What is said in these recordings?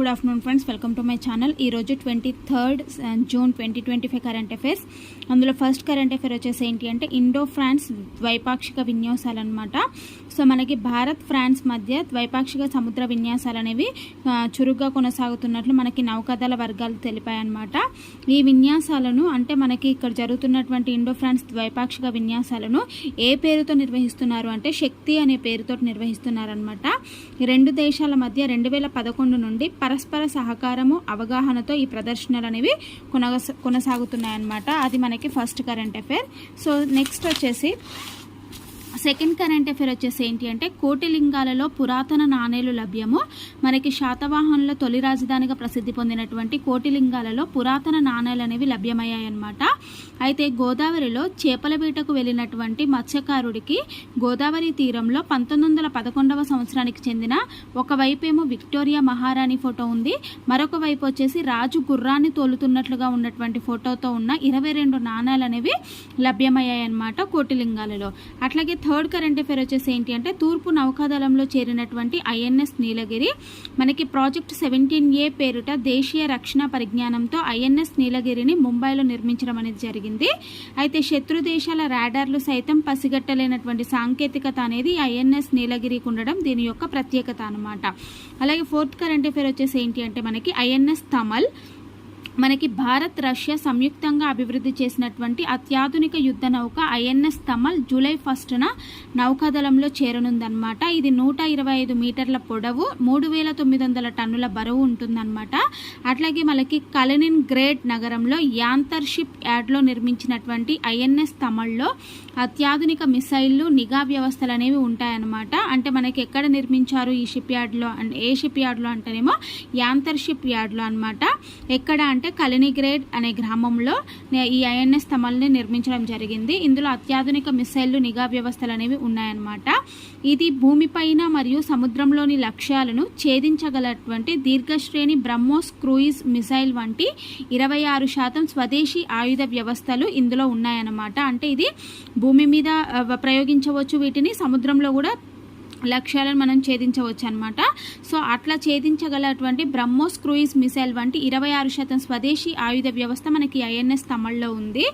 Good afternoon friends welcome to my channel ఈరోజు twenty third June twenty twenty five current affairs అందులో first current affair వచ్చేసి ఏంటి అంటే Indo France ద్వైపాక్షిక విన్యాసాలు అనమాట సో మనకి భారత్ ఫ్రాన్స్ మధ్య ద్వైపాక్షిక సముద్ర విన్యాసాలు అనేవి చురుగ్గా కొనసాగుతున్నట్లు మనకి నౌకాదళ వర్గాలు తెలిపాయన్నమాట. ఈ విన్యాసాలను అంటే మనకి ఇక్కడ జరుగుతున్నటువంటి ఇండో ఫ్రాన్స్ ద్వైపాక్షిక విన్యాసాలను ఏ పేరుతో నిర్వహిస్తున్నారు అంటే శక్తి అనే పేరుతో నిర్వహిస్తున్నారనమాట రెండు దేశాల మధ్య రెండు వేల పదకొండు నుండి పరస్పర సహకారము అవగాహనతో ఈ ప్రదర్శనలు అనేవి కొనగ కొనసాగుతున్నాయన్నమాట. అది మనకి first current affair. So next వచ్చేసి సెకండ్ కరెంట్ అఫేర్ వచ్చేసి ఏంటి అంటే కోటిలింగాలలో పురాతన నాణేలు లభ్యము. మనకి శాతవాహనుల తొలి రాజధానిగా ప్రసిద్ధి పొందినటువంటి కోటిలింగాలలో పురాతన నాణేలు అనేవి లభ్యమయ్యాయన్నమాట. అయితే గోదావరిలో చేపల వేటకు వెళ్ళినటువంటి మత్స్యకారుడికి గోదావరి తీరంలో పంతొమ్మిది వందల పదకొండవ సంవత్సరానికి చెందిన ఒకవైపేమో విక్టోరియా మహారాణి ఫోటో ఉంది. మరొక వైపు వచ్చేసి రాజు గుర్రాన్ని తోలుతున్నట్లుగా ఉన్నటువంటి ఫోటోతో ఉన్న ఇరవై రెండు నాణాలు అనేవి లభ్యమయ్యాయన్నమాట కోటిలింగాలలో. అట్లాగే థర్డ్ కరెంట్ అఫేర్ వచ్చేసి ఏంటి అంటే తూర్పు నౌకాదళంలో చేరినటువంటి ఐఎన్ఎస్ నీలగిరి. మనకి ప్రాజెక్ట్ సెవెంటీన్ ఏ పేరుట దేశీయ రక్షణ పరిజ్ఞానంతో ఐఎన్ఎస్ నీలగిరిని ముంబైలో నిర్మించడం అనేది జరిగింది. అయితే శత్రు దేశాల రాడార్లు సైతం పసిగట్టలేనటువంటి సాంకేతికత అనేది ఐఎన్ఎస్ నీలగిరికి ఉండడం దీని యొక్క ప్రత్యేకత అనమాట అలాగే ఫోర్త్ కరెంట్ అఫేర్ వచ్చేసి ఏంటి అంటే మనకి ఐఎన్ఎస్ తమల్. మనకి భారత్ రష్యా సంయుక్తంగా అభివృద్ధి చేసినటువంటి అత్యాధునిక యుద్ధ నౌక ఐఎన్ఎస్ తమల్ జూలై ఫస్ట్న నౌకాదళంలో చేరనుందనమాట ఇది నూట ఇరవై ఐదు మీటర్ల పొడవు మూడు వేల తొమ్మిది వందల టన్నుల బరువు ఉంటుందన్నమాట. అట్లాగే మనకి కలెనిన్ గ్రేట్ నగరంలో యాంతర్షిప్ యార్డ్లో నిర్మించినటువంటి ఐఎన్ఎస్ తమల్లో అత్యాధునిక మిసైళ్ళు నిఘా వ్యవస్థలు అనేవి ఉంటాయన్నమాట. అంటే మనకి ఎక్కడ నిర్మించారు ఈ షిప్ యార్డ్లో ఏ షిప్ యార్డ్లో అంటేనేమో యాంతర్షిప్ యార్డ్లో అనమాట ఎక్కడ అంటే కలినిగ్రేడ్ అనే గ్రామంలో ఈ ఐఎన్ఎస్ తమల్ని నిర్మించడం జరిగింది. ఇందులో అత్యాధునిక మిసైళ్ళు నిఘా వ్యవస్థలు అనేవి ఉన్నాయన్నమాట. ఇది భూమిపైన మరియు సముద్రంలోని లక్ష్యాలను ఛేదించగలటువంటి దీర్ఘశ్రేణి బ్రహ్మోస్ క్రూయిజ్ మిసైల్ వంటి ఇరవై ఆరు శాతం స్వదేశీ ఆయుధ వ్యవస్థలు ఇందులో ఉన్నాయన్నమాట. అంటే ఇది భూమి మీద ప్రయోగించవచ్చు వీటిని. సముద్రంలో కూడా లక్ష్యాలను మనం ఛేదించవచ్చు అనమాట సో అట్లా ఛేదించగలటువంటి బ్రహ్మోస్ క్రూయిజ్ మిసైల్ వంటి ఇరవై ఆరు శాతం స్వదేశీ ఆయుధ వ్యవస్థ మనకి ఐఎన్ఎస్ తమిళ్ళో ఉంది.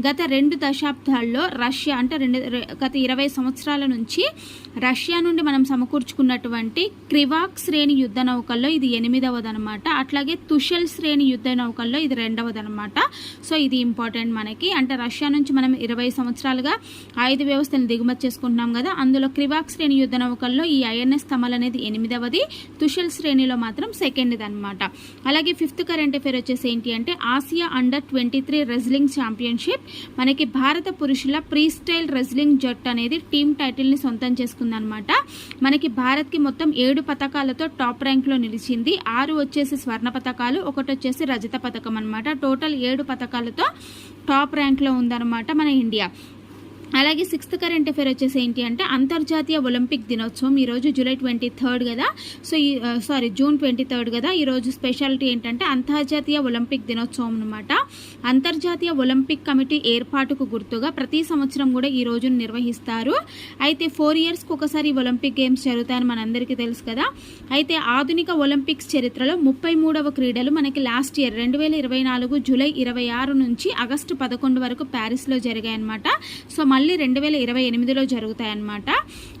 గత రెండు దశాబ్దాల్లో రష్యా అంటే రెండు గత ఇరవై సంవత్సరాల నుంచి రష్యా నుండి మనం సమకూర్చుకున్నటువంటి క్రివాక్ శ్రేణి యుద్ధ నౌకల్లో ఇది ఎనిమిదవది అనమాట అట్లాగే తుషల్ శ్రేణి యుద్ధ నౌకల్లో ఇది రెండవది అనమాట సో ఇది ఇంపార్టెంట్ మనకి. అంటే రష్యా నుంచి మనం ఇరవై సంవత్సరాలుగా ఆయుధ వ్యవస్థను దిగుమతి చేసుకుంటున్నాం కదా అందులో క్రివాక్ శ్రేణి యుద్ధ నౌకల్లో ఈ ఐఎన్ఎస్ తమల్ అనేది ఎనిమిదవది. తుషల్ శ్రేణిలో మాత్రం సెకండ్ది అనమాట అలాగే ఫిఫ్త్ కరెంట్ అఫేర్ వచ్చేసి ఏంటి అంటే Asia under twenty three wrestling championship. మనకి భారత పురుషుల ప్రీ స్టైల్ రెజ్లింగ్ జట్ అనేది టీమ్ టైటిల్ని సొంతం చేసుకుందనమాట మనకి భారత్కి మొత్తం ఏడు పథకాలతో టాప్ ర్యాంక్లో నిలిచింది. ఆరు వచ్చేసి స్వర్ణ పథకాలు ఒకటి వచ్చేసి రజత పథకం అనమాట టోటల్ ఏడు పథకాలతో టాప్ ర్యాంక్లో ఉందన్నమాట మన ఇండియా. అలాగే సిక్స్త్ కరెంట్ అఫేర్ వచ్చేసి ఏంటి అంటే అంతర్జాతీయ ఒలింపిక్ దినోత్సవం. ఈరోజు జూలై ట్వంటీ థర్డ్ కదా. సో ఈ సారీ జూన్ ట్వంటీ థర్డ్ కదా. ఈరోజు స్పెషాలిటీ ఏంటంటే అంతర్జాతీయ ఒలింపిక్ దినోత్సవం అనమాట అంతర్జాతీయ ఒలింపిక్ కమిటీ ఏర్పాటుకు గుర్తుగా ప్రతి సంవత్సరం కూడా ఈ రోజును నిర్వహిస్తారు. అయితే ఫోర్ ఇయర్స్కి ఒకసారి ఒలింపిక్ గేమ్స్ జరుగుతాయని మనందరికీ తెలుసు కదా. అయితే ఆధునిక ఒలింపిక్స్ చరిత్రలో ముప్పై మూడవ క్రీడలు మనకి లాస్ట్ ఇయర్ రెండు వేల ఇరవై నాలుగు జూలై ఇరవై ఆరు నుంచి ఆగస్టు పదకొండు వరకు ప్యారిస్లో జరిగాయన్నమాట. సో మళ్ళీ రెండు వేల ఇరవై ఎనిమిదిలో జరుగుతాయన్నమాట.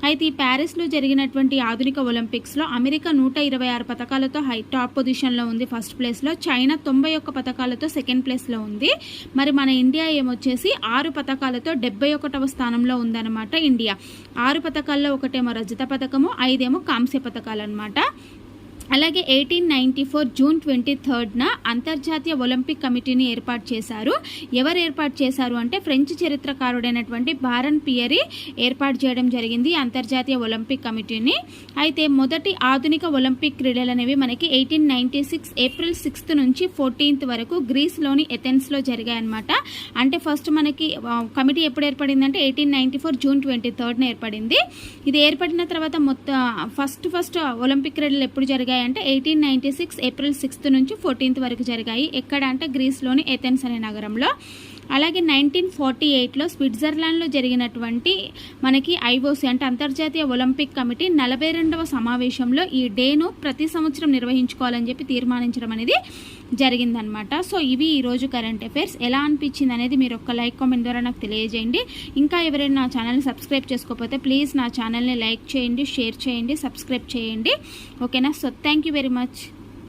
అయితే ఈ ప్యారిస్లో జరిగినటువంటి ఆధునిక ఒలింపిక్స్లో అమెరికా నూట ఇరవై ఆరు పథకాలతో హై టాప్ పొజిషన్లో ఉంది ఫస్ట్ ప్లేస్లో. చైనా తొంభై ఒక్క పథకాలతో సెకండ్ ప్లేస్లో ఉంది. మరి మన ఇండియా ఏమొచ్చేసి ఆరు పథకాలతో డెబ్బై ఒకటవ స్థానంలో ఉందన్నమాట ఇండియా. ఆరు పథకాల్లో ఒకటేమో రజత పథకము ఐదేమో కాంస్య పథకాలు అనమాట అలాగే eighteen ninety four June twenty థర్డ్న అంతర్జాతీయ ఒలింపిక్ కమిటీని ఏర్పాటు చేశారు. ఎవరు ఏర్పాటు చేశారు అంటే ఫ్రెంచ్ చరిత్రకారుడైనటువంటి బారన్ పియరీ ఏర్పాటు చేయడం జరిగింది అంతర్జాతీయ ఒలింపిక్ కమిటీని. అయితే మొదటి ఆధునిక ఒలింపిక్ క్రీడలు అనేవి మనకి eighteen ninety six April sixth నుంచి ఫోర్టీన్త్ వరకు గ్రీస్లోని ఎథెన్స్లో జరిగాయన్నమాట. అంటే ఫస్ట్ మనకి కమిటీ ఎప్పుడు ఏర్పడిందంటే eighteen ninety four June twenty థర్డ్న ఏర్పడింది. ఇది ఏర్పడిన తర్వాత మొత్తం ఫస్ట్ ఫస్ట్ ఒలింపిక్ క్రీడలు ఎప్పుడు జరిగాయి? అంటే eighteen ninety six April sixth నుంచి ఫోర్టీన్త్ వరకు జరిగాయి. ఎక్కడ అంటే గ్రీస్లోని ఎథెన్స్ అనే నగరంలో. అలాగే నైన్టీన్ ఫార్టీ ఎయిట్లో స్విట్జర్లాండ్లో జరిగినటువంటి మనకి ఐఓసి అంటే అంతర్జాతీయ ఒలింపిక్ కమిటీ నలభై రెండవ సమావేశంలో ఈ డేను ప్రతి సంవత్సరం నిర్వహించుకోవాలని చెప్పి తీర్మానించడం అనేది జరిగిందనమాట. సో ఇవి ఈరోజు కరెంట్ అఫైర్స్ ఎలా అనిపించింది అనేది మీరు ఒక లైక్ కామెంట్ ద్వారా నాకు తెలియజేయండి. ఇంకా ఎవరైనా నా ఛానల్ని సబ్స్క్రైబ్ చేసుకోకపోతే ప్లీజ్ నా ఛానల్ని లైక్ చేయండి షేర్ చేయండి సబ్స్క్రైబ్ చేయండి. ఓకేనా so thank you very much